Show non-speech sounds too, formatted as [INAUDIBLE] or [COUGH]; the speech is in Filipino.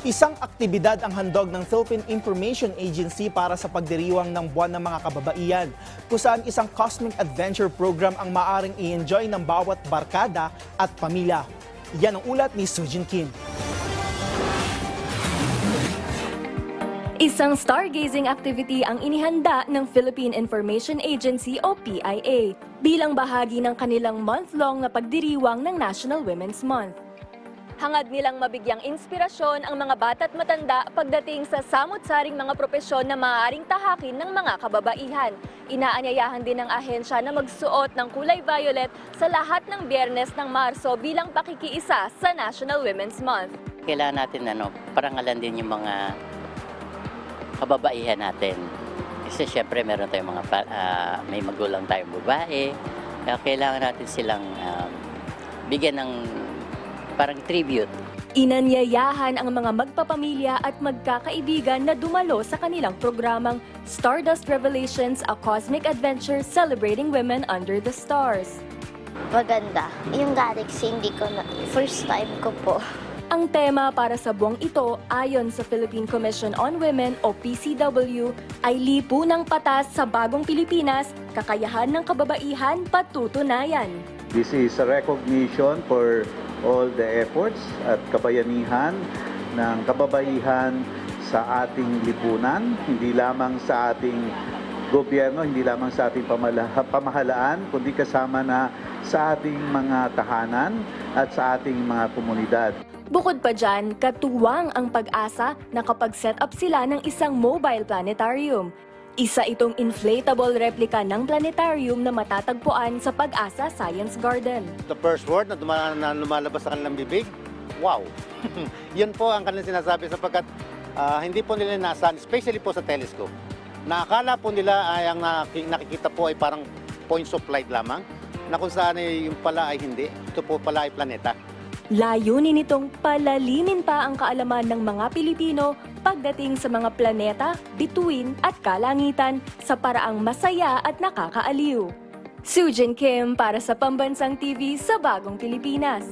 Isang aktibidad ang handog ng Philippine Information Agency para sa pagdiriwang ng buwan ng mga kababaihan, kung saan isang cosmic adventure program ang maaring i-enjoy ng bawat barkada at pamilya. Yan ang ulat ni Sujin Kim. Isang stargazing activity ang inihanda ng Philippine Information Agency o PIA bilang bahagi ng kanilang month-long na pagdiriwang ng National Women's Month. Hangad nilang mabigyang inspirasyon ang mga bata't matanda pagdating sa samot-saring mga propesyon na maaaring tahakin ng mga kababaihan. Inaanyayahan din ng ahensya na magsuot ng kulay violet sa lahat ng biyernes ng Marso bilang pakikiisa sa National Women's Month. kailangan natin ano, parangalan din yung mga kababaihan natin. Kasi syempre meron tayong mga ah, may magulang tayong babae. Kaya kailangan natin silang um, bigyan ng parang tribute. Inanyayahan ang mga magpapamilya at magkakaibigan na dumalo sa kanilang programang Stardust Revelations, a Cosmic Adventure Celebrating Women Under the Stars. Maganda. Yung Galaxy, hindi ko na, first time ko po. Ang tema para sa buwang ito ayon sa Philippine Commission on Women o PCW ay lipu ng patas sa bagong Pilipinas, kakayahan ng kababaihan patutunayan. This is a recognition for all the efforts at kabayanihan ng kababaihan sa ating lipunan, hindi lamang sa ating gobyerno, hindi lamang sa ating pamahalaan, kundi kasama na sa ating mga tahanan at sa ating mga komunidad. Bukod pa dyan, katuwang ang pag-asa na kapag set up sila ng isang mobile planetarium. Isa itong inflatable replica ng planetarium na matatagpuan sa Pag-asa Science Garden. the first word na, duma- na lumalabas sa kanilang bibig, wow. [LAUGHS] Yun po ang kanilang sinasabi sapagkat ah, hindi po nila nasa, especially po sa telescope, nakakala po nila ay ang naki- nakikita po ay parang points of light lamang, na kung saan ay yung pala ay hindi, ito po pala ay planeta. Layunin nitong palalimin pa ang kaalaman ng mga Pilipino pagdating sa mga planeta, bituin at kalangitan sa paraang masaya at nakakaaliw. Sujin Kim para sa Pambansang TV sa Bagong Pilipinas.